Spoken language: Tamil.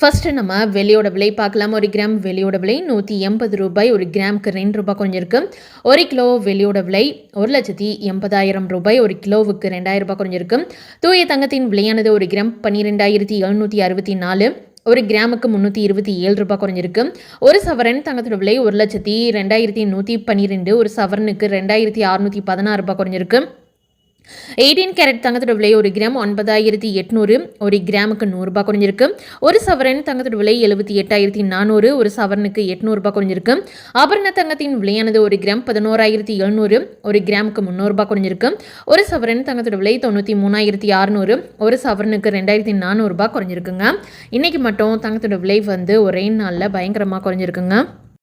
ஃபஸ்ட்டு நம்ம வெளியோட விலை பார்க்கலாம். ஒரு கிராம் வெளியோட விலை நூற்றி எண்பது ரூபாய். ஒரு கிராமுக்கு ரெண்டு ரூபாய் குறைஞ்சிருக்கு. ஒரு கிலோ வெளியோட விலை ஒரு லட்சத்தி எண்பதாயிரம் ரூபாய். ஒரு கிலோவுக்கு ரெண்டாயிரம் ரூபாய் குறைஞ்சிருக்கு. தூய தங்கத்தின் விலையானது ஒரு கிராம் பன்னிரெண்டாயிரத்தி எழுநூற்றி அறுபத்தி நாலு. ஒரு கிராமுக்கு முந்நூற்றி இருபத்தி ஏழு ரூபாய் குறைஞ்சிருக்கு. ஒரு சவரன் தங்கத்தோட விலை ஒரு லட்சத்தி ரெண்டாயிரத்தி நூற்றி பன்னிரெண்டு. ஒரு சவரனுக்கு ரெண்டாயிரத்தி அறுநூற்றி பதினாறு ரூபாய் குறைஞ்சிருக்கு. எயிட்டீன் கேரட் தங்கத்தோட விலை ஒரு கிராம் ஒன்பதாயிரத்தி எட்நூறு ஒரு கிராமுக்கு நூறுரூபா குறைஞ்சிருக்கு. ஒரு சவரன் தங்கத்தோட விலை எழுபத்தி எட்டாயிரத்தி நானூறு ஒரு சவரனுக்கு எட்நூறுபா குறைஞ்சிருக்கு. ஆபரண தங்கத்தின் விலையானது ஒரு கிராம் பதினோராயிரத்தி எழுநூறு ஒரு கிராமுக்கு முந்நூறுபா குறைஞ்சிருக்கு. ஒரு சவரன் தங்கத்தோட விலை தொண்ணூற்றி மூணாயிரத்தி அறுநூறு ஒரு சவரனுக்கு ரெண்டாயிரத்தி நானூறுரூபா குறைஞ்சிருக்குங்க. இன்றைக்கி மட்டும் தங்கத்தோட விலை வந்து ஒரே நாளில் பயங்கரமாக குறைஞ்சிருக்குங்க.